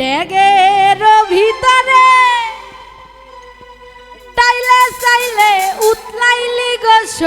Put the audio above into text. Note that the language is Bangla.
ডেগের ভিতরে। টাইলে চাইলে উতলাইলি গোস